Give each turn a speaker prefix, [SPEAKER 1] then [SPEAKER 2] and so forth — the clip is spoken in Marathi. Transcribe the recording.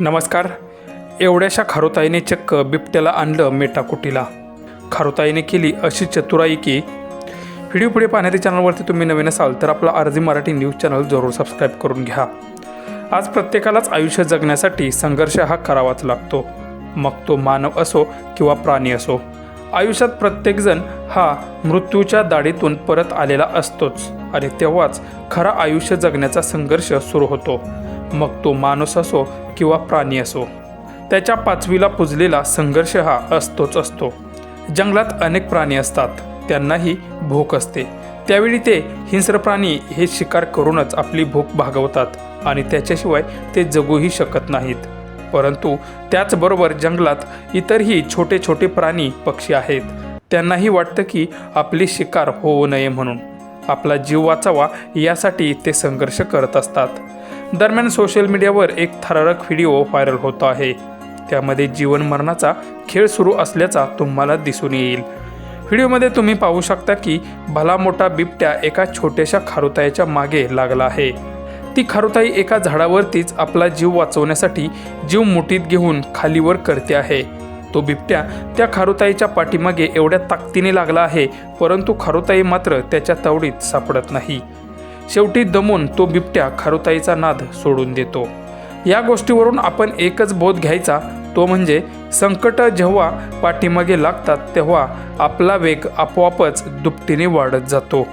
[SPEAKER 1] नमस्कार. एवढ्याशा खारुताईने चक्क बिबट्याला आणलं मेटाकुटीला खारुताईने केली अशी चतुराई की व्हिडिओ पुढे पाहण्याच्या चॅनलवरती तुम्ही नवीन असाल तर आपला अर्जी मराठी न्यूज चॅनल जरूर सबस्क्राईब करून घ्या. आज प्रत्येकालाच आयुष्य जगण्यासाठी संघर्ष हा करावाच लागतो. मग तो मानव असो किंवा प्राणी असो आयुष्यात प्रत्येकजण हा मृत्यूच्या दाढीतून परत आलेला असतोच आणि तेव्हाच खरा आयुष्य जगण्याचा संघर्ष सुरू होतो. मग तो माणूस असो किंवा प्राणी असो. त्याच्या पाचवीला पुजलेला संघर्ष हा असतोच असतो. जंगलात अनेक प्राणी असतात. त्यांनाही भूक असते. त्यावेळी ते हिंस्र प्राणी हे शिकार करूनच आपली भूक भागवतात आणि त्याच्याशिवाय ते जगूही शकत नाहीत. परंतु त्याचबरोबर जंगलात इतरही छोटे छोटे प्राणी पक्षी आहेत. त्यांनाही वाटतं की आपली शिकार होऊ नये म्हणून. आपला जीव वाचावा यासाठी ते संघर्ष करत असतात. दरम्यान सोशल मीडियावर एक थरारक व्हिडिओ व्हायरल होतो आहे. त्यामध्ये जीवन मरणाचा खेळ सुरू असल्याचा तुम्हाला दिसून येईल. व्हिडिओमध्ये तुम्ही पाहू शकता की भला मोठा बिबट्या एका छोट्याशा खारुताईच्या मागे लागला आहे. ती खारुताई एका झाडावरतीच आपला जीव वाचवण्यासाठी जीव मुठीत घेऊन खालीवर करते आहे. तो बिबट्या त्या खारुताईच्या पाठीमागे एवढ्या ताकदीने लागला आहे परंतु खारुताई मात्र त्याच्या तावडीत सापडत नाही. शेवटी दमून तो बिबट्या खारुताईचा नाद सोडून देतो. या गोष्टीवरून आपण एकच बोध घ्यायचा तो म्हणजे संकट जेव्हा पाठीमागे लागतात तेव्हा आपला वेग आपोआपच दुपटीने वाढत जातो.